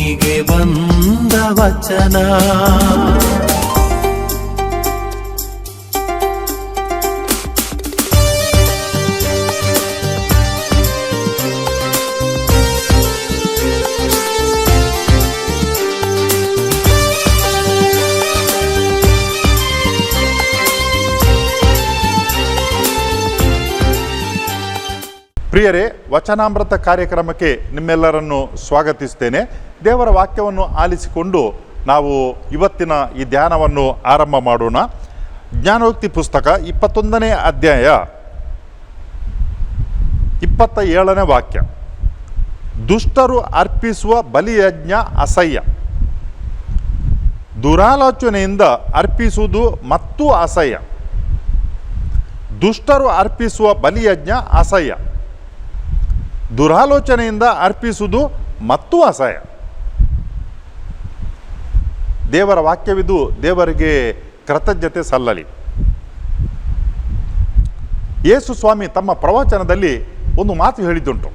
ಭೂಮಿಗೆ ಬಂದ ವಚನ. ಪ್ರಿಯರೇ ವಚನಾಮೃತ ಕಾರ್ಯಕ್ರಮಕ್ಕೆ ನಿಮ್ಮೆಲ್ಲರನ್ನು ಸ್ವಾಗತಿಸ್ತೇನೆ. ದೇವರ ವಾಕ್ಯವನ್ನು ಆಲಿಸಿಕೊಂಡು ನಾವು ಇವತ್ತಿನ ಈ ಧ್ಯಾನವನ್ನು ಆರಂಭ ಮಾಡೋಣ. ಜ್ಞಾನೋಕ್ತಿ ಪುಸ್ತಕ ಇಪ್ಪತ್ತೊಂದನೇ ಅಧ್ಯಾಯ ಇಪ್ಪತ್ತ ಏಳನೇ ವಾಕ್ಯ. ದುಷ್ಟರು ಅರ್ಪಿಸುವ ಬಲಿಯಜ್ಞ ಅಸಹ್ಯ. ದುರಾಲೋಚನೆಯಿಂದ ಅರ್ಪಿಸುವುದು ಮತ್ತೂ ಅಸಹ್ಯ. ದುಷ್ಟರು ಅರ್ಪಿಸುವ ಬಲಿಯಜ್ಞ ಅಸಹ್ಯ. ದುರಾಲೋಚನೆಯಿಂದ ಅರ್ಪಿಸುವುದು ಮತ್ತೂ ಅಸಹ್ಯ. ದೇವರ ವಾಕ್ಯವಿದು ದೇವರಿಗೆ ಕೃತಜ್ಞತೆ ಸಲ್ಲಲಿ. ಯೇಸು ಸ್ವಾಮಿ ತಮ್ಮ ಪ್ರವಚನದಲ್ಲಿ ಒಂದು ಮಾತು ಹೇಳಿದ್ದುಂಟು.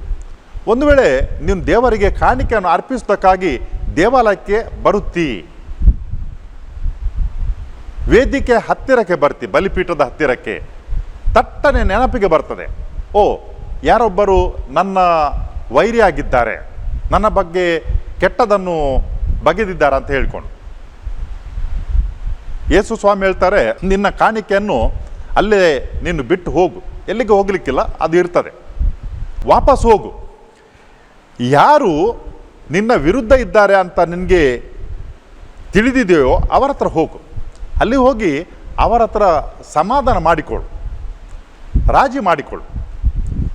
ಒಂದು ವೇಳೆ ನೀನು ದೇವರಿಗೆ ಕಾಣಿಕೆಯನ್ನು ಅರ್ಪಿಸೋದಕ್ಕಾಗಿ ದೇವಾಲಯಕ್ಕೆ ಬರುತ್ತಿ. ವೇದಿಕೆ ಹತ್ತಿರಕ್ಕೆ ಬರ್ತಿ, ಬಲಿಪೀಠದ ಹತ್ತಿರಕ್ಕೆ. ತಟ್ಟನೆ ನೆನಪಿಗೆ ಬರ್ತದೆ. ಓ, ಯಾರೊಬ್ಬರು ನನ್ನ ವೈರಿಯಾಗಿದ್ದಾರೆ, ನನ್ನ ಬಗ್ಗೆ ಕೆಟ್ಟದನ್ನು ಬಗೆದಿದ್ದಾರೆ ಅಂತ ಹೇಳ್ಕೊಂಡು. ಯೇಸು ಸ್ವಾಮಿ ಹೇಳ್ತಾರೆ, ನಿನ್ನ ಕಾಣಿಕೆಯನ್ನು ಅಲ್ಲೇ ನೀನು ಬಿಟ್ಟು ಹೋಗು. ಎಲ್ಲಿಗೆ ಹೋಗ್ಲಿಕ್ಕಿಲ್ಲ, ಅದು ಇರ್ತದೆ. ವಾಪಸ್ ಹೋಗು. ಯಾರು ನಿನ್ನ ವಿರುದ್ಧ ಇದ್ದಾರೆ ಅಂತ ನಿನಗೆ ತಿಳಿದಿದೆಯೋ ಅವರ ಹತ್ರ ಹೋಗು. ಅಲ್ಲಿ ಹೋಗಿ ಅವರ ಹತ್ರ ಸಮಾಧಾನ ಮಾಡಿಕೊಳ್ಳು. ರಾಜಿ ಮಾಡಿಕೊಳ್ಳು.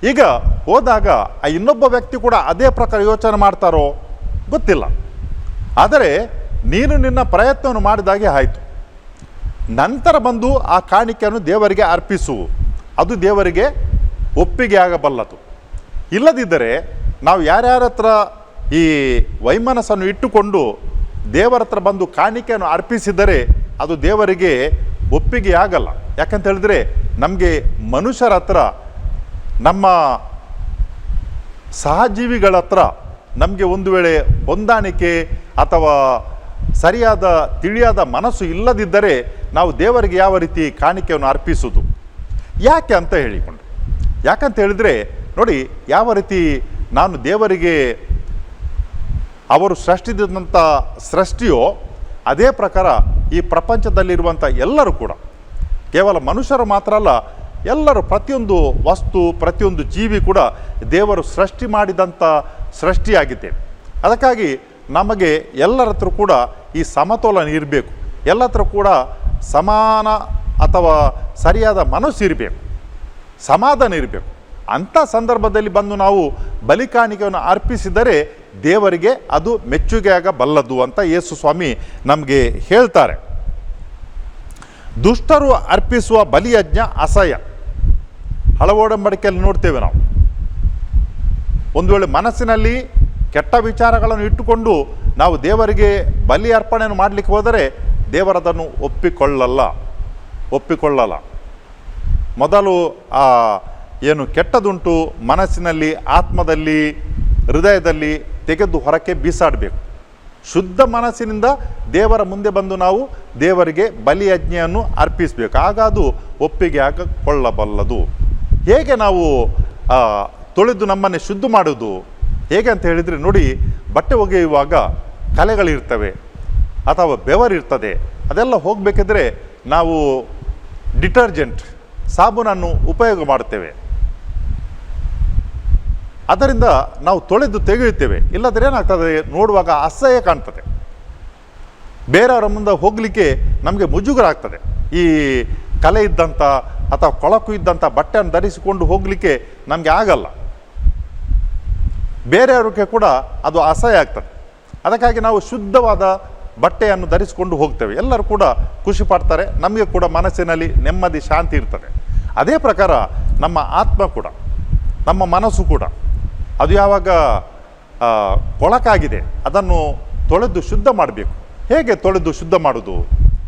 ಈಗ ಹೋದಾಗ ಆ ಇನ್ನೊಬ್ಬ ವ್ಯಕ್ತಿ ಕೂಡ ಅದೇ ಪ್ರಕಾರ ಯೋಚನೆ ಮಾಡ್ತಾರೋ ಗೊತ್ತಿಲ್ಲ. ಆದರೆ ನೀನು ನಿನ್ನ ಪ್ರಯತ್ನವನ್ನು ಮಾಡಿದಾಗೆ ಆಯಿತು. ನಂತರ ಬಂದು ಆ ಕಾಣಿಕೆಯನ್ನು ದೇವರಿಗೆ ಅರ್ಪಿಸು ಅದು ದೇವರಿಗೆ ಒಪ್ಪಿಗೆ ಆಗಬಲ್ಲದು. ಇಲ್ಲದಿದ್ದರೆ ನಾವು ಯಾರ್ಯಾರ ಹತ್ರ ಈ ವೈಮನಸ್ಸನ್ನು ಇಟ್ಟುಕೊಂಡು ದೇವರ ಹತ್ರ ಬಂದು ಕಾಣಿಕೆಯನ್ನು ಅರ್ಪಿಸಿದರೆ ಅದು ದೇವರಿಗೆ ಒಪ್ಪಿಗೆ ಆಗಲ್ಲ. ಯಾಕಂತ ಹೇಳಿದ್ರೆ ನಮಗೆ ಮನುಷ್ಯರ ಹತ್ರ, ನಮ್ಮ ಸಹಜೀವಿಗಳ ಹತ್ರ ನಮಗೆ ಒಂದು ವೇಳೆ ಹೊಂದಾಣಿಕೆ ಅಥವಾ ಸರಿಯಾದ ತಿಳಿಯಾದ ಮನಸ್ಸು ಇಲ್ಲದಿದ್ದರೆ ನಾವು ದೇವರಿಗೆ ಯಾವ ರೀತಿ ಕಾಣಿಕೆಯನ್ನು ಅರ್ಪಿಸುವುದು? ಯಾಕೆ ಅಂತ ಹೇಳಿಕೊಂಡು ಯಾಕಂತ ಹೇಳಿದರೆ, ನೋಡಿ, ಯಾವ ರೀತಿ ನಾನು ದೇವರಿಗೆ ಅವರು ಸೃಷ್ಟಿಸಿದಂಥ ಸೃಷ್ಟಿಯೋ, ಅದೇ ಪ್ರಕಾರ ಈ ಪ್ರಪಂಚದಲ್ಲಿರುವಂಥ ಎಲ್ಲರೂ ಕೂಡ, ಕೇವಲ ಮನುಷ್ಯರು ಮಾತ್ರ ಅಲ್ಲ, ಎಲ್ಲರೂ ಪ್ರತಿಯೊಂದು ವಸ್ತು, ಪ್ರತಿಯೊಂದು ಜೀವಿ ಕೂಡ ದೇವರು ಸೃಷ್ಟಿ ಮಾಡಿದಂಥ ಸೃಷ್ಟಿಯಾಗಿದೆ ಅದಕ್ಕಾಗಿ ನಮಗೆ ಎಲ್ಲರ ಹತ್ರ ಕೂಡ ಈ ಸಮತೋಲನ ಇರಬೇಕು. ಎಲ್ಲ ಹತ್ರ ಕೂಡ ಸಮಾನ ಅಥವಾ ಸರಿಯಾದ ಮನಸ್ಸು ಇರಬೇಕು. ಸಮಾಧಾನ ಇರಬೇಕು. ಅಂಥ ಸಂದರ್ಭದಲ್ಲಿ ಬಂದು ನಾವು ಬಲಿಕಾಣಿಕೆಯನ್ನು ಅರ್ಪಿಸಿದರೆ ದೇವರಿಗೆ ಅದು ಮೆಚ್ಚುಗೆಯಾಗಬಲ್ಲದು ಅಂತ ಯೇಸು ಸ್ವಾಮಿ ನಮಗೆ ಹೇಳ್ತಾರೆ. ದುಷ್ಟರು ಅರ್ಪಿಸುವ ಬಲಿಯಜ್ಞ ಅಸಹ್ಯ. ಹಳವೋಡಂಬಡಿಕೆಯಲ್ಲಿ ನೋಡ್ತೇವೆ ನಾವು. ಒಂದು ವೇಳೆ ಮನಸ್ಸಿನಲ್ಲಿ ಕೆಟ್ಟ ವಿಚಾರಗಳನ್ನು ಇಟ್ಟುಕೊಂಡು ನಾವು ದೇವರಿಗೆ ಬಲಿ ಅರ್ಪಣೆಯನ್ನು ಮಾಡಲಿಕ್ಕೆ ಹೋದರೆ ದೇವರದನ್ನು ಒಪ್ಪಿಕೊಳ್ಳಲ್ಲ ಒಪ್ಪಿಕೊಳ್ಳಲ್ಲ. ಮೊದಲು ಆ ಏನು ಕೆಟ್ಟದುಂಟು ಮನಸ್ಸಿನಲ್ಲಿ, ಆತ್ಮದಲ್ಲಿ, ಹೃದಯದಲ್ಲಿ ತೆಗೆದು ಹೊರಕ್ಕೆ ಬೀಸಾಡಬೇಕು. ಶುದ್ಧ ಮನಸ್ಸಿನಿಂದ ದೇವರ ಮುಂದೆ ಬಂದು ನಾವು ದೇವರಿಗೆ ಬಲಿಯಜ್ಞೆಯನ್ನು ಅರ್ಪಿಸಬೇಕು. ಆಗ ಅದು ಒಪ್ಪಿಗೆ ಹಾಕಿಕೊಳ್ಳಬಲ್ಲದು. ಹೇಗೆ ನಾವು ತೊಳೆದು ನಮ್ಮನ್ನೇ ಶುದ್ಧ ಮಾಡೋದು ಹೇಗೆ ಅಂತ ಹೇಳಿದರೆ ನೋಡಿ, ಬಟ್ಟೆ ಒಗೆಯುವಾಗ ಕಲೆಗಳಿರ್ತವೆ. ಅಥವಾ ಬೆವರಿರ್ತದೆ ಅದೆಲ್ಲ ಹೋಗಬೇಕಿದ್ರೆ ನಾವು ಡಿಟರ್ಜೆಂಟ್, ಸಾಬೂನನ್ನು ಉಪಯೋಗ ಮಾಡುತ್ತೇವೆ. ಅದರಿಂದ ನಾವು ತೊಳೆದು ತೆಗೆಯುತ್ತೇವೆ. ಇಲ್ಲದ್ರೆ ಏನಾಗ್ತದೆ, ನೋಡುವಾಗ ಅಸಹ್ಯ ಕಾಣ್ತದೆ. ಬೇರೆಯವರ ಮುಂದೆ ಹೋಗಲಿಕ್ಕೆ ನಮಗೆ ಮುಜುಗರ ಆಗ್ತದೆ ಈ ಕಲೆ ಇದ್ದಂಥ ಅಥವಾ ಕೊಳಕು ಇದ್ದಂಥ ಬಟ್ಟೆಯನ್ನು ಧರಿಸಿಕೊಂಡು ಹೋಗಲಿಕ್ಕೆ ನಮಗೆ ಆಗಲ್ಲ. ಬೇರೆಯವ್ರಿಗೆ ಕೂಡ ಅದು ಅಸಹ್ಯ ಆಗ್ತದೆ. ಅದಕ್ಕಾಗಿ ನಾವು ಶುದ್ಧವಾದ ಬಟ್ಟೆಯನ್ನು ಧರಿಸಿಕೊಂಡು ಹೋಗ್ತೇವೆ. ಎಲ್ಲರೂ ಕೂಡ ಖುಷಿ ಪಡ್ತಾರೆ. ನಮಗೆ ಕೂಡ ಮನಸ್ಸಿನಲ್ಲಿ ನೆಮ್ಮದಿ, ಶಾಂತಿ ಇರ್ತದೆ. ಅದೇ ಪ್ರಕಾರ ನಮ್ಮ ಆತ್ಮ ಕೂಡ, ನಮ್ಮ ಮನಸ್ಸು ಕೂಡ, ಅದು ಯಾವಾಗ ಕೊಳಕಾಗಿದೆ, ಅದನ್ನು ತೊಳೆದು ಶುದ್ಧ ಮಾಡಬೇಕು. ಹೇಗೆ ತೊಳೆದು ಶುದ್ಧ ಮಾಡೋದು?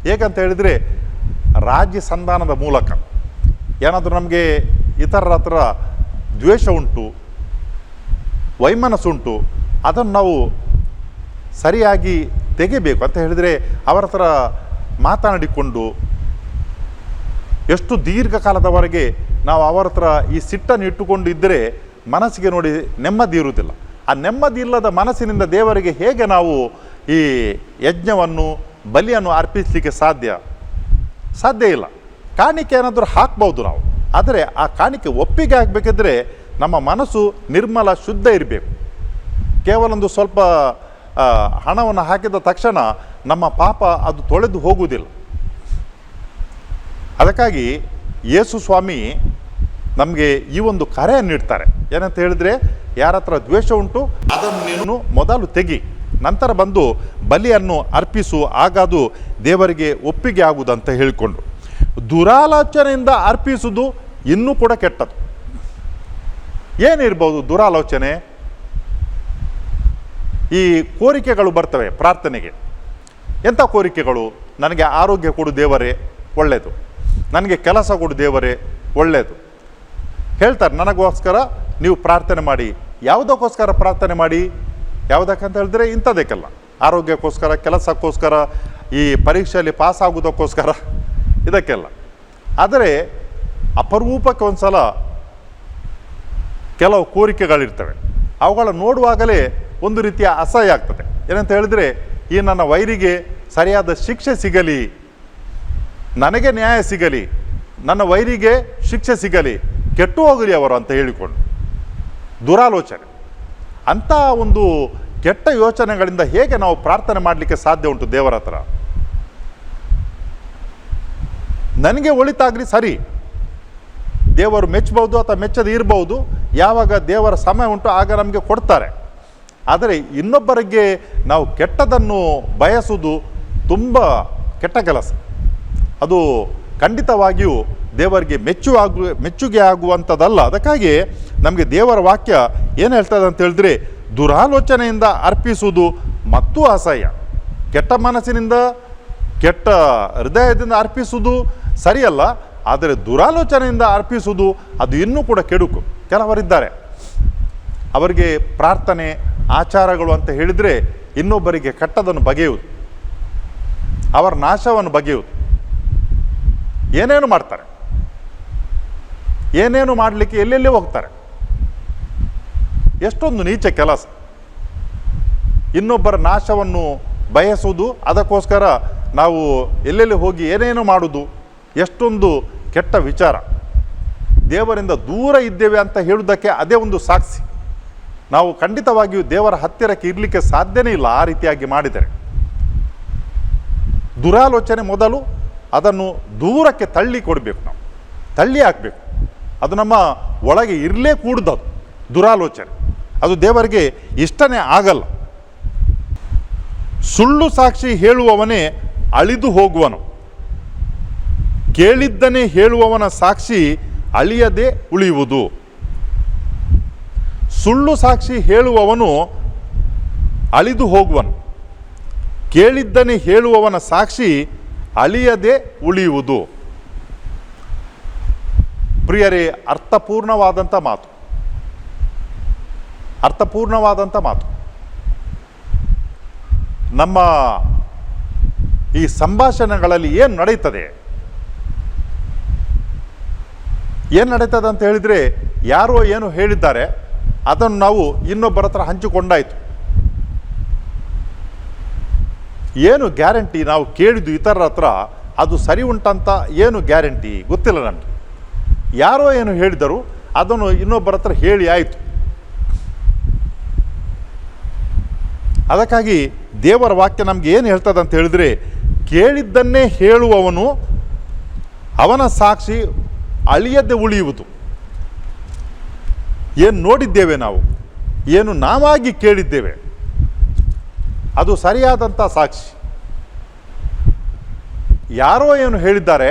ಹೇಗಂತ ಹೇಳಿದರೆ, ರಾಜ್ಯ ಸಂಧಾನದ ಮೂಲಕ. ಏನಾದರೂ ನಮಗೆ ಇತರರ ಹತ್ರ ದ್ವೇಷ ಉಂಟು ವೈಮನಸ್ಸುಂಟು ಅದನ್ನು ನಾವು ಸರಿಯಾಗಿ ತೆಗಿಬೇಕು ಅಂತ ಹೇಳಿದರೆ ಅವರ ಹತ್ರ ಮಾತನಾಡಿಕೊಂಡು ಎಷ್ಟು ದೀರ್ಘಕಾಲದವರೆಗೆ ನಾವು ಅವರ ಹತ್ರ ಈ ಸಿಟ್ಟನ್ನು ಇಟ್ಟುಕೊಂಡು ಇದ್ದರೆ ಮನಸ್ಸಿಗೆ ನೋಡಿ ನೆಮ್ಮದಿ ಇರುವುದಿಲ್ಲ. ಆ ನೆಮ್ಮದಿ ಇಲ್ಲದ ಮನಸ್ಸಿನಿಂದ ದೇವರಿಗೆ ಹೇಗೆ ನಾವು ಈ ಯಜ್ಞವನ್ನು, ಬಲಿಯನ್ನು ಅರ್ಪಿಸಲಿಕ್ಕೆ ಸಾಧ್ಯ? ಸಾಧ್ಯ ಇಲ್ಲ. ಕಾಣಿಕೆ ಏನಾದರೂ ಹಾಕ್ಬೋದು ನಾವು. ಆದರೆ ಆ ಕಾಣಿಕೆ ಒಪ್ಪಿಗೆ ಆಗಬೇಕಿದ್ರೆ ನಮ್ಮ ಮನಸ್ಸು ನಿರ್ಮಲ, ಶುದ್ಧ ಇರಬೇಕು. ಕೇವಲ ಒಂದು ಸ್ವಲ್ಪ ಹಣವನ್ನು ಹಾಕಿದ ತಕ್ಷಣ ನಮ್ಮ ಪಾಪ ಅದು ತೊಳೆದು ಹೋಗುವುದಿಲ್ಲ. ಅದಕ್ಕಾಗಿ ಯೇಸು ಸ್ವಾಮಿ ನಮಗೆ ಈ ಒಂದು ಕರೆಯನ್ನು ನೀಡ್ತಾರೆ. ಏನಂತ ಹೇಳಿದ್ರೆ, ಯಾರ ಹತ್ರ ದ್ವೇಷ ಉಂಟು, ಅದನ್ನು ನೀನು ಮೊದಲು ತೆಗಿ, ನಂತರ ಬಂದು ಬಲಿಯನ್ನು ಅರ್ಪಿಸು ಆಗ ಅದು ದೇವರಿಗೆ ಒಪ್ಪಿಗೆ ಆಗುವುದಂತ ಹೇಳಿಕೊಂಡು. ದುರಾಲೋಚನೆಯಿಂದ ಅರ್ಪಿಸುವುದು ಇನ್ನೂ ಕೂಡ ಕೆಟ್ಟದು ಏನಿರ್ಬೋದು ದುರಾಲೋಚನೆ? ಈ ಕೋರಿಕೆಗಳು ಬರ್ತವೆ ಪ್ರಾರ್ಥನೆಗೆ. ಎಂಥ ಕೋರಿಕೆಗಳು? ನನಗೆ ಆರೋಗ್ಯ ಕೊಡು ದೇವರೇ, ಒಳ್ಳೆಯದು. ನನಗೆ ಕೆಲಸ ಕೊಡು ದೇವರೇ, ಒಳ್ಳೆಯದು. ಹೇಳ್ತಾರೆ, ನನಗೋಸ್ಕರ ನೀವು ಪ್ರಾರ್ಥನೆ ಮಾಡಿ. ಯಾವುದಕ್ಕೋಸ್ಕರ ಪ್ರಾರ್ಥನೆ ಮಾಡಿ? ಯಾವುದಕ್ಕಂತ ಹೇಳಿದ್ರೆ ಇಂಥದಕ್ಕೆಲ್ಲ ಆರೋಗ್ಯಕ್ಕೋಸ್ಕರ, ಕೆಲಸಕ್ಕೋಸ್ಕರ, ಈ ಪರೀಕ್ಷೆಯಲ್ಲಿ ಪಾಸ್ ಆಗೋದಕ್ಕೋಸ್ಕರ ಇದಕ್ಕೆಲ್ಲ. ಆದರೆ ಅಪರೂಪಕ್ಕೆ ಒಂದು ಸಲ ಕೆಲವು ಕೋರಿಕೆಗಳಿರ್ತವೆ. ಅವುಗಳ ನೋಡುವಾಗಲೇ ಒಂದು ರೀತಿಯ ಅಸಹ್ಯ ಆಗ್ತದೆ. ಏನಂತ ಹೇಳಿದರೆ, ಈ ನನ್ನ ವೈರಿಗೆ ಸರಿಯಾದ ಶಿಕ್ಷೆ ಸಿಗಲಿ, ನನಗೆ ನ್ಯಾಯ ಸಿಗಲಿ, ನನ್ನ ವೈರಿಗೆ ಶಿಕ್ಷೆ ಸಿಗಲಿ, ಕೆಟ್ಟು ಹೋಗಲಿ ಅವರು ಅಂತ ಹೇಳಿಕೊಂಡು. ದುರಾಲೋಚನೆ. ಅಂಥ ಒಂದು ಕೆಟ್ಟ ಯೋಚನೆಗಳಿಂದ ಹೇಗೆ ನಾವು ಪ್ರಾರ್ಥನೆ ಮಾಡಲಿಕ್ಕೆ ಸಾಧ್ಯ ಉಂಟು ದೇವರ ಹತ್ರ? ನನಗೆ ಒಳಿತಾಗಲಿ ಸರಿ. ದೇವರು ಮೆಚ್ಚಬಹುದು ಅಥವಾ ಮೆಚ್ಚದೆ ಇರಬಹುದು, ಯಾವಾಗ ದೇವರ ಸಮಯ ಉಂಟು ಆಗ ನಮಗೆ ಕೊಡ್ತಾರೆ. ಆದರೆ ಇನ್ನೊಬ್ಬರಿಗೆ ನಾವು ಕೆಟ್ಟದನ್ನು ಬಯಸುವುದು ತುಂಬ ಕೆಟ್ಟ ಕೆಲಸ. ಅದು ಖಂಡಿತವಾಗಿಯೂ ದೇವರಿಗೆ ಮೆಚ್ಚು ಆಗು, ಮೆಚ್ಚುಗೆ ಆಗುವಂಥದ್ದಲ್ಲ. ಅದಕ್ಕಾಗಿ ನಮಗೆ ದೇವರ ವಾಕ್ಯ ಏನು ಹೇಳ್ತದೆ ಅಂತ ಹೇಳಿದ್ರೆ, ದುರಾಲೋಚನೆಯಿಂದ ಅರ್ಪಿಸುವುದು ಮತ್ತು ಅಸಹ್ಯ. ಕೆಟ್ಟ ಮನಸ್ಸಿನಿಂದ, ಕೆಟ್ಟ ಹೃದಯದಿಂದ ಅರ್ಪಿಸುವುದು ಸರಿಯಲ್ಲ. ಆದರೆ ದುರಾಲೋಚನೆಯಿಂದ ಅರ್ಪಿಸುವುದು ಅದು ಇನ್ನೂ ಕೂಡ ಕೆಡುಕು. ಕೆಲವರಿದ್ದಾರೆ. ಅವರಿಗೆ ಪ್ರಾರ್ಥನೆ, ಆಚಾರಗಳು ಅಂತ ಹೇಳಿದರೆ ಇನ್ನೊಬ್ಬರಿಗೆ ಕಟ್ಟದನ್ನು ಬಗೆಯುವುದು. ಅವರ ನಾಶವನ್ನು ಬಗೆಯುವುದು. ಏನೇನು ಮಾಡ್ತಾರೆ? ಏನೇನು ಮಾಡಲಿಕ್ಕೆ ಎಲ್ಲೆಲ್ಲಿ ಹೋಗ್ತಾರೆ? ಎಷ್ಟೊಂದು ನೀಚ ಕೆಲಸ. ಇನ್ನೊಬ್ಬರ ನಾಶವನ್ನು ಬಯಸುವುದು, ಅದಕ್ಕೋಸ್ಕರ ನಾವು ಎಲ್ಲೆಲ್ಲಿ ಹೋಗಿ ಏನೇನು ಮಾಡುವುದು ಎಷ್ಟೊಂದು ಕೆಟ್ಟ ವಿಚಾರ. ದೇವರಿಂದ ದೂರ ಇದ್ದೇವೆ ಅಂತ ಹೇಳುವುದಕ್ಕೆ ಅದೇ ಒಂದು ಸಾಕ್ಷಿ. ನಾವು ಖಂಡಿತವಾಗಿಯೂ ದೇವರ ಹತ್ತಿರಕ್ಕೆ ಇರಲಿಕ್ಕೆ ಸಾಧ್ಯನೇ ಇಲ್ಲ ಆ ರೀತಿಯಾಗಿ ಮಾಡಿದರೆ. ದುರಾಲೋಚನೆ ಮೊದಲು ಅದನ್ನು ದೂರಕ್ಕೆ ತಳ್ಳಿ ಕೊಡಬೇಕು ನಾವು. ತಳ್ಳಿ ಹಾಕಬೇಕು. ಅದು ನಮ್ಮ ಒಳಗೆ ಇರಲೇ ಕೂಡ್ದದು ದುರಾಲೋಚನೆ. ಅದು ದೇವರಿಗೆ ಇಷ್ಟನೇ ಆಗಲ್ಲ. ಸುಳ್ಳು ಸಾಕ್ಷಿ ಹೇಳುವವನೇ ಅಳಿದು ಹೋಗುವನು. ಕೇಳಿದ್ದನೇ ಹೇಳುವವನ ಸಾಕ್ಷಿ ಅಳಿಯದೆ ಉಳಿಯುವುದು. ಸುಳ್ಳು ಸಾಕ್ಷಿ ಹೇಳುವವನು ಅಳಿದು ಹೋಗುವನು. ಕೇಳಿದ್ದನೆ ಹೇಳುವವನ ಸಾಕ್ಷಿ ಅಳಿಯದೆ ಉಳಿಯುವುದು. ಪ್ರಿಯರೇ ಅರ್ಥಪೂರ್ಣವಾದಂಥ ಮಾತು. ಅರ್ಥಪೂರ್ಣವಾದಂಥ ಮಾತು. ನಮ್ಮ ಈ ಸಂಭಾಷಣೆಗಳಲ್ಲಿ ಏನು ನಡೀತದೆ ಏನು ನಡೀತದೆ ಅಂತ ಹೇಳಿದರೆ ಯಾರೋ ಏನು ಹೇಳಿದ್ದಾರೆ, ಅದನ್ನು ನಾವು ಇನ್ನೊಬ್ಬರ ಹತ್ರ ಹಂಚಿಕೊಂಡಾಯಿತು. ಏನು ಗ್ಯಾರಂಟಿ ನಾವು ಕೇಳಿದ್ದು ಇತರರ ಹತ್ರ, ಅದು ಸರಿ ಉಂಟಂತ ಏನು ಗ್ಯಾರಂಟಿ ಗೊತ್ತಿಲ್ಲ ನಮಗೆ ಯಾರೋ ಏನು ಹೇಳಿದರು, ಅದನ್ನು ಇನ್ನೊಬ್ಬರ ಹತ್ರ ಹೇಳಿ ಆಯಿತು. ಅದಕ್ಕಾಗಿ ದೇವರ ವಾಕ್ಯ ನಮಗೆ ಏನು ಹೇಳ್ತದೆ ಅಂತ ಹೇಳಿದರೆ, ಕೇಳಿದ್ದನ್ನೇ ಹೇಳುವವನು ಅವನ ಸಾಕ್ಷಿ ಅಳಿಯದೆ ಉಳಿಯುವುದು. ಏನು ನೋಡಿದ್ದೇವೆ ನಾವು? ಏನು ನಾವಾಗಿ ಕೇಳಿದ್ದೇವೆ? ಅದು ಸರಿಯಾದಂಥ ಸಾಕ್ಷಿ. ಯಾರೋ ಏನು ಹೇಳಿದ್ದಾರೆ,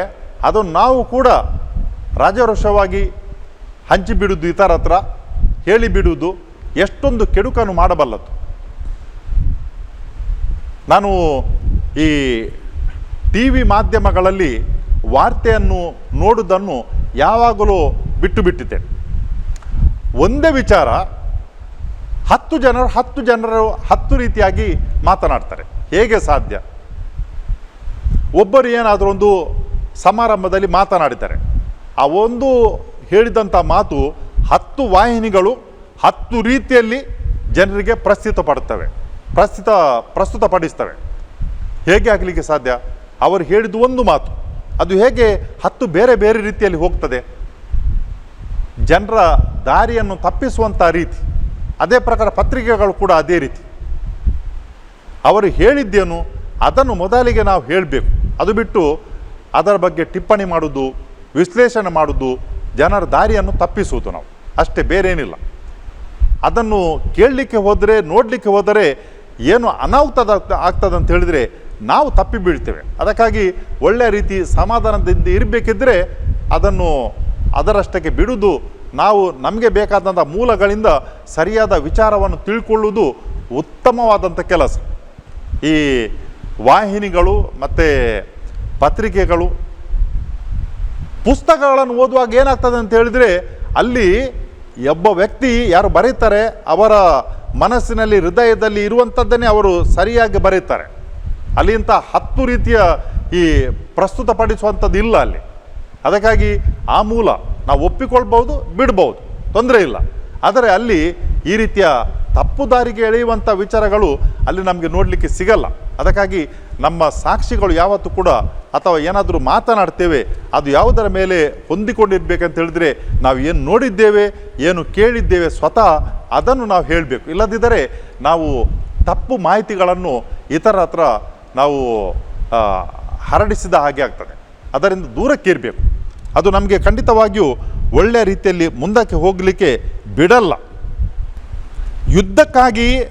ಅದನ್ನು ನಾವು ಕೂಡ ರಾಜರೋಷವಾಗಿ ಹಂಚಿಬಿಡುವುದು ಇತರ ಹತ್ರ ಹೇಳಿಬಿಡುವುದು ಎಷ್ಟೊಂದು ಕೆಡುಕನ್ನು ಮಾಡಬಲ್ಲದು. ನಾನು ಈ ಟಿ ವಿ ಮಾಧ್ಯಮಗಳಲ್ಲಿ ವಾರ್ತೆಯನ್ನು ನೋಡುವುದನ್ನು ಯಾವಾಗಲೂ ಬಿಟ್ಟು ಬಿಟ್ಟಿದೆ ಒಂದೇ ವಿಚಾರ, ಹತ್ತು ಜನರು ಹತ್ತು ಜನರು ಹತ್ತು ರೀತಿಯಾಗಿ ಮಾತನಾಡ್ತಾರೆ. ಹೇಗೆ ಸಾಧ್ಯ? ಒಬ್ಬರು ಏನಾದರೂ ಒಂದು ಸಮಾರಂಭದಲ್ಲಿ ಮಾತನಾಡಿದ್ದಾರೆ. ಆ ಒಂದು ಹೇಳಿದಂಥ ಮಾತು ಹತ್ತು ವಾಹಿನಿಗಳು ಹತ್ತು ರೀತಿಯಲ್ಲಿ ಜನರಿಗೆ ಪ್ರಸ್ತುತಪಡುತ್ತವೆ ಪ್ರಸ್ತುತ, ಪ್ರಸ್ತುತಪಡಿಸ್ತವೆ. ಹೇಗೆ ಆಗಲಿಕ್ಕೆ ಸಾಧ್ಯ? ಅವರು ಹೇಳಿದ ಒಂದು ಮಾತು. ಅದು ಹೇಗೆ ಹತ್ತು ಬೇರೆ ಬೇರೆ ರೀತಿಯಲ್ಲಿ ಹೋಗ್ತದೆ. ಜನರ ದಾರಿಯನ್ನು ತಪ್ಪಿಸುವಂಥ ರೀತಿ, ಅದೇ ಪ್ರಕಾರ ಪತ್ರಿಕೆಗಳು ಕೂಡ ಅದೇ ರೀತಿ. ಅವರು ಹೇಳಿದ್ದೇನು, ಅದನ್ನು ಮೊದಲಿಗೆ ನಾವು ಹೇಳಬೇಕು. ಅದು ಬಿಟ್ಟು ಅದರ ಬಗ್ಗೆ ಟಿಪ್ಪಣಿ ಮಾಡುವುದು ವಿಶ್ಲೇಷಣೆ ಮಾಡುವುದು ಜನರ ದಾರಿಯನ್ನು ತಪ್ಪಿಸುವುದು ನಾವು. ಅಷ್ಟೇ ಬೇರೇನಿಲ್ಲ. ಅದನ್ನು ಕೇಳಲಿಕ್ಕೆ ಹೋದರೆ, ನೋಡಲಿಕ್ಕೆ ಹೋದರೆ ಏನು ಅನಾಹುತ ಅಂತ ಹೇಳಿದರೆ ನಾವು ತಪ್ಪಿ ಬೀಳ್ತೇವೆ. ಅದಕ್ಕಾಗಿ ಒಳ್ಳೆಯ ರೀತಿ ಸಮಾಧಾನದಿಂದ ಇರಬೇಕಿದ್ರೆ ಅದನ್ನು ಅದರಷ್ಟಕ್ಕೆ ಬಿಡುವುದು ನಾವು ನಮಗೆ ಬೇಕಾದಂಥ ಮೂಲಗಳಿಂದ ಸರಿಯಾದ ವಿಚಾರವನ್ನು ತಿಳ್ಕೊಳ್ಳುವುದು ಉತ್ತಮವಾದಂಥ ಕೆಲಸ. ಈ ವಾಹಿನಿಗಳು ಮತ್ತು ಪತ್ರಿಕೆಗಳು, ಪುಸ್ತಕಗಳನ್ನು ಓದುವಾಗ ಏನಾಗ್ತದೆ ಅಂತ ಹೇಳಿದರೆ ಅಲ್ಲಿ ಒಬ್ಬ ವ್ಯಕ್ತಿ ಯಾರು ಬರೀತಾರೆ ಅವರ ಮನಸ್ಸಿನಲ್ಲಿ, ಹೃದಯದಲ್ಲಿ ಇರುವಂಥದ್ದನ್ನೇ ಅವರು ಸರಿಯಾಗಿ ಬರೀತಾರೆ. ಅಲ್ಲಿ ಇಂಥ ಹತ್ತು ರೀತಿಯ ಈ ಪ್ರಸ್ತುತಪಡಿಸುವಂಥದ್ದು ಇಲ್ಲ ಅಲ್ಲಿ. ಅದಕ್ಕಾಗಿ ಆ ಮೂಲ ನಾವು ಒಪ್ಪಿಕೊಳ್ಬೋದು ಬಿಡ್ಬೋದು ತೊಂದರೆ ಇಲ್ಲ. ಆದರೆ ಅಲ್ಲಿ ಈ ರೀತಿಯ ತಪ್ಪು ದಾರಿಗೆ ಎಳೆಯುವಂಥ ವಿಚಾರಗಳು ಅಲ್ಲಿ ನಮಗೆ ನೋಡಲಿಕ್ಕೆ ಸಿಗಲ್ಲ. ಅದಕ್ಕಾಗಿ ನಮ್ಮ ಸಾಕ್ಷಿಗಳು ಯಾವತ್ತೂ ಕೂಡ ಅಥವಾ ಏನಾದರೂ ಮಾತನಾಡ್ತೇವೆ, ಅದು ಯಾವುದರ ಮೇಲೆ ಹೊಂದಿಕೊಂಡಿರ್ಬೇಕಂತ ಹೇಳಿದ್ರೆ ನಾವು ಏನು ನೋಡಿದ್ದೇವೆ, ಏನು ಕೇಳಿದ್ದೇವೆ ಸ್ವತಃ ಅದನ್ನು ನಾವು ಹೇಳಬೇಕು. ಇಲ್ಲದಿದ್ದರೆ ನಾವು ತಪ್ಪು ಮಾಹಿತಿಗಳನ್ನು ಇತರ ಹತ್ರ ನಾವು ಹರಡಿಸಿದ ಹಾಗೆ ಆಗ್ತದೆ. ಅದರಿಂದ ದೂರಕ್ಕೆ ಇರಬೇಕು. ಅದು ನಮಗೆ ಖಂಡಿತವಾಗಿಯೂ ಒಳ್ಳೆಯ ರೀತಿಯಲ್ಲಿ ಮುಂದಕ್ಕೆ ಹೋಗಲಿಕ್ಕೆ ಬಿಡಲ್ಲ. ಯುದ್ಧಕ್ಕಾಗಿ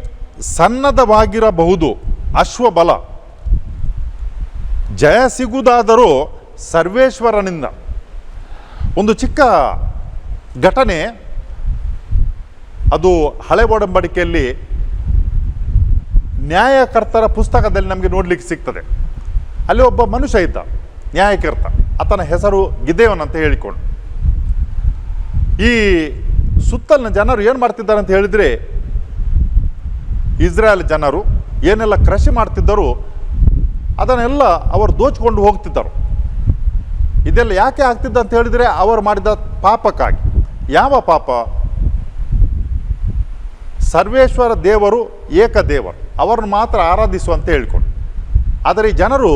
ಸನ್ನದ್ಧವಾಗಿರಬಹುದು ಅಶ್ವಬಲ. ಜಯ ಸಿಗುವುದಾದರೂ ಸರ್ವೇಶ್ವರನಿಂದ. ಒಂದು ಚಿಕ್ಕ ಘಟನೆ. ಅದು ಹಳೆ ಒಡಂಬಡಿಕೆಯಲ್ಲಿ ನ್ಯಾಯಕರ್ತರ ಪುಸ್ತಕದಲ್ಲಿ ನಮಗೆ ನೋಡಲಿಕ್ಕೆ ಸಿಗ್ತದೆ. ಅಲ್ಲಿ ಒಬ್ಬ ಮನುಷ್ಯ ಇದ್ದ, ನ್ಯಾಯಕರ್ತ. ಆತನ ಹೆಸರು ಗಿದೇವನ್ ಅಂತ ಹೇಳಿಕೊಂಡು. ಈ ಸುತ್ತಲಿನ ಜನರು ಏನು ಮಾಡ್ತಿದ್ದಾರೆ ಅಂತ ಹೇಳಿದರೆ ಇಸ್ರೇಲ್ ಜನರು ಏನೆಲ್ಲ ಕೃಷಿ ಮಾಡ್ತಿದ್ದರು, ಅದನ್ನೆಲ್ಲ ಅವರು ದೋಚಿಕೊಂಡು ಹೋಗ್ತಿದ್ದರು. ಇದೆಲ್ಲ ಯಾಕೆ ಆಗ್ತಿದ್ದ ಅಂತ ಹೇಳಿದರೆ, ಅವರು ಮಾಡಿದ ಪಾಪಕ್ಕಾಗಿ. ಯಾವ ಪಾಪ? ಸರ್ವೇಶ್ವರ ದೇವರು ಏಕದೇವರು. ಅವರನ್ನು ಮಾತ್ರ ಆರಾಧಿಸುವಂತ ಹೇಳ್ಕೊಂಡು. ಆದರೆ ಈ ಜನರು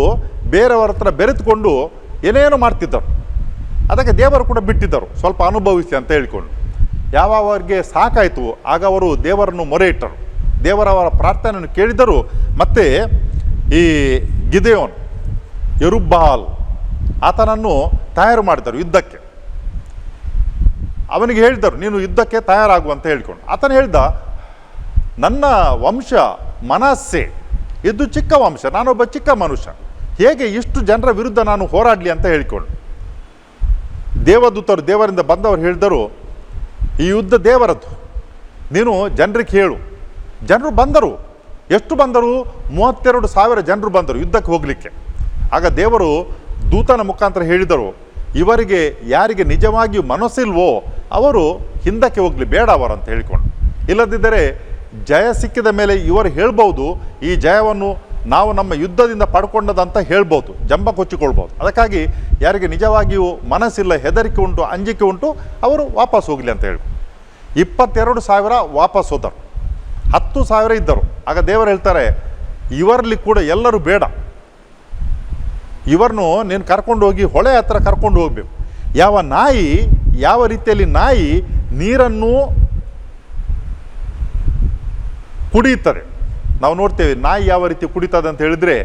ಬೇರೆಯವರ ಹತ್ರ ಬೆರೆತುಕೊಂಡು ಏನೇನೋ ಮಾಡ್ತಿದ್ದರು. ಅದಕ್ಕೆ ದೇವರು ಕೂಡ ಬಿಟ್ಟಿದ್ದರು, ಸ್ವಲ್ಪ ಅನುಭವಿಸಿ ಅಂತ ಹೇಳ್ಕೊಂಡು. ಯಾವ ಅವರಿಗೆ ಸಾಕಾಯಿತು, ಆಗ ಅವರು ದೇವರನ್ನು ಮೊರೆ ಇಟ್ಟರು ದೇವರವರ ಪ್ರಾರ್ಥನೆಯನ್ನು ಕೇಳಿದರು ಮತ್ತು ಈ ಗಿದೆಯೋನ್, ಯರುಬ್ಬಾಲ್ ಆತನನ್ನು ತಯಾರು ಮಾಡಿದರು ಯುದ್ಧಕ್ಕೆ. ಅವನಿಗೆ ಹೇಳಿದರು, ನೀನು ಯುದ್ಧಕ್ಕೆ ತಯಾರಾಗುವಂತ ಹೇಳ್ಕೊಂಡು. ಆತನು ಹೇಳ್ದ ನನ್ನ ವಂಶ ಮನಸ್ಸೆ. ಇದು ಚಿಕ್ಕ ವಂಶ, ನಾನೊಬ್ಬ ಚಿಕ್ಕ ಮನುಷ್ಯ. ಹೇಗೆ ಇಷ್ಟು ಜನರ ವಿರುದ್ಧ ನಾನು ಹೋರಾಡಲಿ ಅಂತ ಹೇಳಿಕೊಂಡು ದೇವದೂತರು ದೇವರಿಂದ ಬಂದವರು ಹೇಳಿದರು, ಈ ಯುದ್ಧ ದೇವರದ್ದು. ನೀನು ಜನರಿಗೆ ಹೇಳು. ಜನರು ಬಂದರು. ಎಷ್ಟು ಬಂದರು? ಮೂವತ್ತೆರಡು ಸಾವಿರ ಜನರು ಬಂದರು ಯುದ್ಧಕ್ಕೆ ಹೋಗಲಿಕ್ಕೆ. ಆಗ ದೇವರು ದೂತನ ಮುಖಾಂತರ ಹೇಳಿದರು, ಇವರಿಗೆ ಯಾರಿಗೆ ನಿಜವಾಗಿಯೂ ಮನಸ್ಸಿಲ್ವೋ ಅವರು ಹಿಂದಕ್ಕೆ ಹೋಗಲಿ, ಬೇಡ ಅವರು ಅಂತ ಹೇಳಿಕೊಂಡು. ಇಲ್ಲದಿದ್ದರೆ ಜಯ ಸಿಕ್ಕಿದ ಮೇಲೆ ಇವರು ಹೇಳ್ಬೋದು, ಈ ಜಯವನ್ನು ನಾವು ನಮ್ಮ ಯುದ್ಧದಿಂದ ಪಡ್ಕೊಂಡದಂತ ಹೇಳ್ಬೋದು, ಜಂಬ ಕೊಚ್ಚಿಕೊಳ್ಬೋದು. ಅದಕ್ಕಾಗಿ ಯಾರಿಗೆ ನಿಜವಾಗಿಯೂ ಮನಸ್ಸಿಲ್ಲ, ಹೆದರಿಕೆ ಉಂಟು, ಅಂಜಿಕೆ ಉಂಟು, ಅವರು ವಾಪಸ್ ಹೋಗಲಿ ಅಂತ ಹೇಳಿ ಇಪ್ಪತ್ತೆರಡು ಸಾವಿರ ವಾಪಸ್ ಹೋದರು. ಹತ್ತು ಸಾವಿರ ಇದ್ದರು. ಆಗ ದೇವರು ಹೇಳ್ತಾರೆ, ಇವರಲ್ಲಿ ಕೂಡ ಎಲ್ಲರೂ ಬೇಡ. ಇವರನ್ನು ನೀನು ಕರ್ಕೊಂಡು ಹೋಗಿ, ಹೊಳೆ ಹತ್ರ ಕರ್ಕೊಂಡು ಹೋಗಬೇಕು. ಯಾವ ನಾಯಿ, ಯಾವ ರೀತಿಯಲ್ಲಿ ನಾಯಿ ನೀರನ್ನು ಕುಡಿಯುತ್ತದೆ ನಾವು ನೋಡ್ತೇವೆ ನಾಯಿ ಯಾವ ರೀತಿ ಕುಡಿತದೆ ಅಂತ ಹೇಳಿದರೆ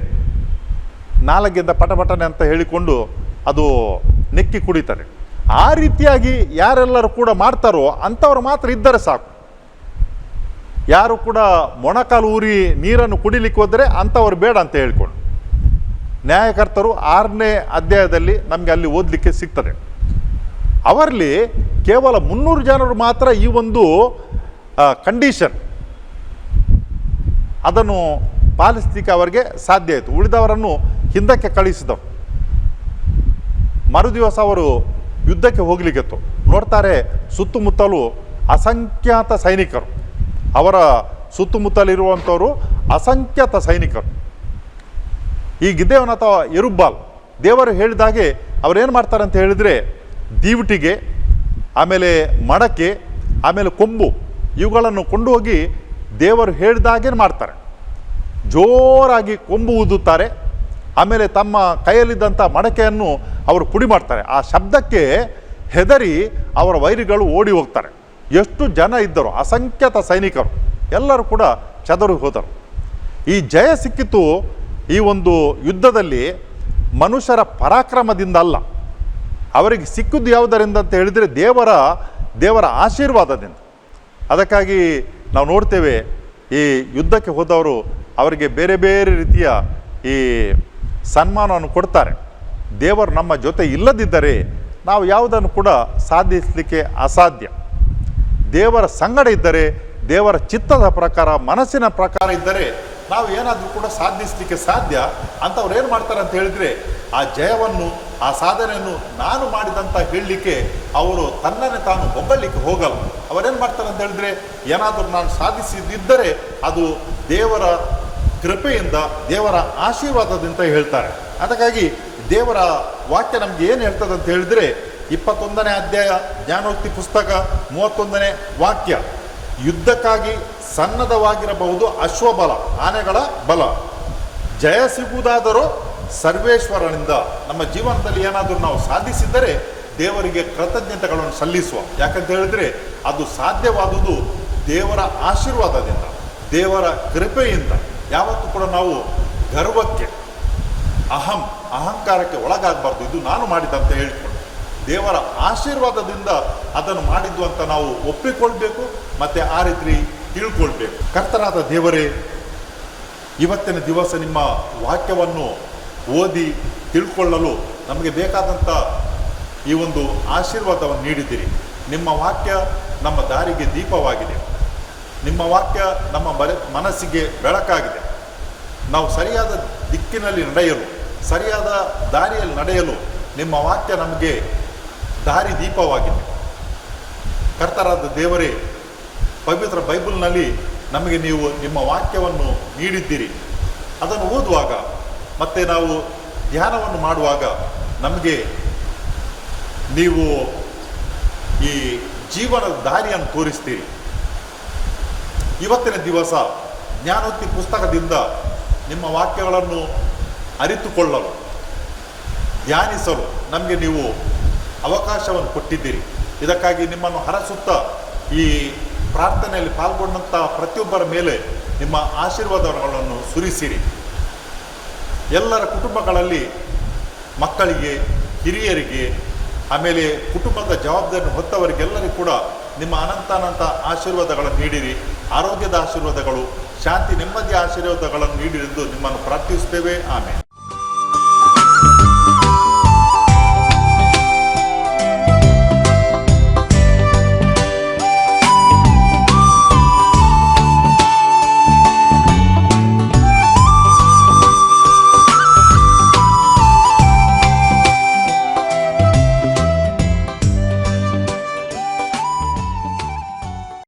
ನಾಲಗೆಯಿಂದ ಪಟಪಟನೆ ಅಂತ ಹೇಳಿಕೊಂಡು ಅದು ನೆಕ್ಕಿ ಕುಡಿತಾರೆ. ಆ ರೀತಿಯಾಗಿ ಯಾರೆಲ್ಲರೂ ಕೂಡ ಮಾಡ್ತಾರೋ ಅಂಥವ್ರು ಮಾತ್ರ ಇದ್ದರೆ ಸಾಕು. ಯಾರು ಕೂಡ ಮೊಣಕಾಲು ಊರಿ ನೀರನ್ನು ಕುಡಿಲಿಕ್ಕೆ ಹೋದರೆ ಅಂಥವ್ರು ಬೇಡ ಅಂತ ಹೇಳ್ಕೊಂಡು. ನ್ಯಾಯಕರ್ತರು ಆರನೇ ಅಧ್ಯಾಯದಲ್ಲಿ ನಮಗೆ ಅಲ್ಲಿ ಓದಲಿಕ್ಕೆ ಸಿಗ್ತದೆ. ಅವರಲ್ಲಿ ಕೇವಲ ಮುನ್ನೂರು ಜನರು ಮಾತ್ರ ಈ ಒಂದು ಕಂಡೀಷನ್. ಅದನ್ನು ಪಾಲಿಸ್ಲಿಕ್ಕೆ ಅವರಿಗೆ ಸಾಧ್ಯ ಆಯಿತು. ಉಳಿದವರನ್ನು ಹಿಂದಕ್ಕೆ ಕಳಿಸಿದವು ಮರುದಿವಸ ಅವರು ಯುದ್ಧಕ್ಕೆ ಹೋಗಲಿಕ್ಕಿತ್ತು. ನೋಡ್ತಾರೆ, ಸುತ್ತಮುತ್ತಲು ಅಸಂಖ್ಯಾತ ಸೈನಿಕರು. ಅವರ ಸುತ್ತಮುತ್ತಲಿರುವಂಥವರು ಅಸಂಖ್ಯಾತ ಸೈನಿಕರು. ಈ ಗಿದ್ದೇವನ ಅಥವಾ ಎರುಬ್ಬಾಲ್ ದೇವರು ಹೇಳಿದಾಗೆ ಅವರೇನು ಮಾಡ್ತಾರೆ ಅಂತ ಹೇಳಿದರೆ, ದೀವಟಿಗೆ, ಆಮೇಲೆ ಮಡಕೆ, ಆಮೇಲೆ ಕೊಂಬು, ಇವುಗಳನ್ನು ಕೊಂಡು ಹೋಗಿ ದೇವರು ಹೇಳಿದಾಗೆ ಮಾಡ್ತಾರೆ? ಜೋರಾಗಿ ಕೊಂಬು ಊದುತ್ತಾರೆ ಆಮೇಲೆ ತಮ್ಮ ಕೈಯಲ್ಲಿದ್ದಂಥ ಮಡಕೆಯನ್ನು ಅವರು ಪುಡಿ ಮಾಡ್ತಾರೆ. ಆ ಶಬ್ದಕ್ಕೆ ಹೆದರಿ ಅವರ ವೈರಿಗಳು ಓಡಿ ಹೋಗ್ತಾರೆ. ಎಷ್ಟು ಜನ ಇದ್ದರು? ಅಸಂಖ್ಯಾತ ಸೈನಿಕರು. ಎಲ್ಲರೂ ಕೂಡ ಚದರು ಹೋದರು. ಈ ಜಯ ಸಿಕ್ಕಿತು ಈ ಒಂದು ಯುದ್ಧದಲ್ಲಿ ಮನುಷ್ಯರ ಪರಾಕ್ರಮದಿಂದ ಅಲ್ಲ. ಅವರಿಗೆ ಸಿಕ್ಕಿದ್ದು ಯಾವುದರಿಂದ ಅಂತ ಹೇಳಿದರೆ ದೇವರ ದೇವರ ಆಶೀರ್ವಾದದಿಂದ. ಅದಕ್ಕಾಗಿ ನಾವು ನೋಡ್ತೇವೆ ಈ ಯುದ್ಧಕ್ಕೆ ಹೋದವರು ಅವರಿಗೆ ಬೇರೆ ಬೇರೆ ರೀತಿಯ ಈ ಸನ್ಮಾನವನ್ನು ಕೊಡ್ತಾರೆ. ದೇವರು ನಮ್ಮ ಜೊತೆ ಇಲ್ಲದಿದ್ದರೆ ನಾವು ಯಾವುದನ್ನು ಕೂಡ ಸಾಧಿಸಲಿಕ್ಕೆ ಅಸಾಧ್ಯ. ದೇವರ ಸಂಗಡ ಇದ್ದರೆ, ದೇವರ ಚಿತ್ತದ ಪ್ರಕಾರ, ಮನಸ್ಸಿನ ಪ್ರಕಾರ ಇದ್ದರೆ ನಾವು ಏನಾದರೂ ಕೂಡ ಸಾಧಿಸಲಿಕ್ಕೆ ಸಾಧ್ಯ ಅಂಥವ್ರು ಏನು ಮಾಡ್ತಾರೆ ಅಂತ ಹೇಳಿದರೆ, ಆ ಜಯವನ್ನು, ಆ ಸಾಧನೆಯನ್ನು ನಾನು ಮಾಡಿದಂತ ಹೇಳಲಿಕ್ಕೆ ಅವರು ತನ್ನನ್ನೇ ತಾನು ಹೊಗಳಲಿಕ್ಕೆ ಹೋಗಲ್ಲ. ಅವರೇನು ಮಾಡ್ತಾರೆ ಅಂತ ಹೇಳಿದ್ರೆ, ಏನಾದರೂ ನಾನು ಸಾಧಿಸಿದ್ದರೆ ಅದು ದೇವರ ಕೃಪೆಯಿಂದ, ದೇವರ ಆಶೀರ್ವಾದದಿಂದ ಹೇಳ್ತಾರೆ. ಅದಕ್ಕಾಗಿ ದೇವರ ವಾಕ್ಯ ನಮಗೆ ಏನು ಹೇಳ್ತದೆ ಅಂತ ಹೇಳಿದ್ರೆ, ಇಪ್ಪತ್ತೊಂದನೇ ಅಧ್ಯಾಯ ಜ್ಞಾನೋಕ್ತಿ ಪುಸ್ತಕ, ಮೂವತ್ತೊಂದನೇ ವಾಕ್ಯ. ಯುದ್ಧಕ್ಕಾಗಿ ಸನ್ನದ್ಧವಾಗಿರಬಹುದು ಅಶ್ವಬಲ, ಆನೆಗಳ ಬಲ. ಜಯ ಸಿಗುವುದಾದರೂ ಸರ್ವೇಶ್ವರನಿಂದ. ನಮ್ಮ ಜೀವನದಲ್ಲಿ ಏನಾದರೂ ನಾವು ಸಾಧಿಸಿದರೆ ದೇವರಿಗೆ ಕೃತಜ್ಞತೆಗಳನ್ನು ಸಲ್ಲಿಸುವ. ಯಾಕಂತ ಹೇಳಿದ್ರೆ ಅದು ಸಾಧ್ಯವಾದುದು ದೇವರ ಆಶೀರ್ವಾದದಿಂದ, ದೇವರ ಕೃಪೆಯಿಂದ. ಯಾವತ್ತೂ ಕೂಡ ನಾವು ಗರ್ವಕ್ಕೆ, ಅಹಂ, ಅಹಂಕಾರಕ್ಕೆ ಒಳಗಾಗಬಾರ್ದು. ಇದು ನಾನು ಮಾಡಿದಂತ ಹೇಳ್ಕೊಂಡು ದೇವರ ಆಶೀರ್ವಾದದಿಂದ ಅದನ್ನು ಮಾಡಿದ್ದು ಅಂತ ನಾವು ಒಪ್ಪಿಕೊಳ್ಬೇಕು, ಮತ್ತೆ ಆ ರೀತಿ ತಿಳ್ಕೊಳ್ಬೇಕು. ಕರ್ತನಾದ ದೇವರೇ, ಇವತ್ತಿನ ದಿವಸ ನಿಮ್ಮ ವಾಕ್ಯವನ್ನು ಓದಿ ತಿಳ್ಕೊಳ್ಳಲು ನಮಗೆ ಬೇಕಾದಂಥ ಈ ಒಂದು ಆಶೀರ್ವಾದವನ್ನು ನೀಡಿದ್ದೀರಿ. ನಿಮ್ಮ ವಾಕ್ಯ ನಮ್ಮ ದಾರಿಗೆ ದೀಪವಾಗಿದೆ. ನಿಮ್ಮ ವಾಕ್ಯ ನಮ್ಮ ಮನಸ್ಸಿಗೆ ಬೆಳಕಾಗಿದೆ. ನಾವು ಸರಿಯಾದ ದಿಕ್ಕಿನಲ್ಲಿ ನಡೆಯಲು, ಸರಿಯಾದ ದಾರಿಯಲ್ಲಿ ನಡೆಯಲು ನಿಮ್ಮ ವಾಕ್ಯ ನಮಗೆ ದಾರಿ ದೀಪವಾಗಿದೆ. ಕರ್ತರಾದ ದೇವರೇ, ಪವಿತ್ರ ಬೈಬಲ್ನಲ್ಲಿ ನಮಗೆ ನೀವು ನಿಮ್ಮ ವಾಕ್ಯವನ್ನು ನೀಡಿದ್ದೀರಿ. ಅದನ್ನು ಓದುವಾಗ ಮತ್ತು ನಾವು ಧ್ಯಾನವನ್ನು ಮಾಡುವಾಗ ನಮಗೆ ನೀವು ಈ ಜೀವನದ ದಾರಿಯನ್ನು ತೋರಿಸ್ತೀರಿ. ಇವತ್ತಿನ ದಿವಸ ಜ್ಞಾನೋತ್ತಿ ಪುಸ್ತಕದಿಂದ ನಿಮ್ಮ ವಾಕ್ಯಗಳನ್ನು ಅರಿತುಕೊಳ್ಳಲು, ಧ್ಯಾನಿಸಲು ನಮಗೆ ನೀವು ಅವಕಾಶವನ್ನು ಕೊಟ್ಟಿದ್ದೀರಿ. ಇದಕ್ಕಾಗಿ ನಿಮ್ಮನ್ನು ಹರಸುತ್ತಾ ಈ ಪ್ರಾರ್ಥನೆಯಲ್ಲಿ ಪಾಲ್ಗೊಂಡಂಥ ಪ್ರತಿಯೊಬ್ಬರ ಮೇಲೆ ನಿಮ್ಮ ಆಶೀರ್ವಾದಗಳನ್ನು ಸುರಿಸಿರಿ. ಎಲ್ಲರ ಕುಟುಂಬಗಳಲ್ಲಿ ಮಕ್ಕಳಿಗೆ, ಹಿರಿಯರಿಗೆ, ಆಮೇಲೆ ಕುಟುಂಬದ ಜವಾಬ್ದಾರಿ ಹೊತ್ತವರಿಗೆಲ್ಲರಿಗೂ ಕೂಡ ನಿಮ್ಮ ಅನಂತಾನಂತ ಆಶೀರ್ವಾದಗಳನ್ನು ನೀಡಿರಿ. ಆರೋಗ್ಯದ ಆಶೀರ್ವಾದಗಳು, ಶಾಂತಿ, ನೆಮ್ಮದಿಯ ಆಶೀರ್ವಾದಗಳನ್ನು ನೀಡಿರಿ ಎಂದು ನಿಮ್ಮನ್ನು ಪ್ರಾರ್ಥಿಸುತ್ತೇವೆ. ಆಮೇಲೆ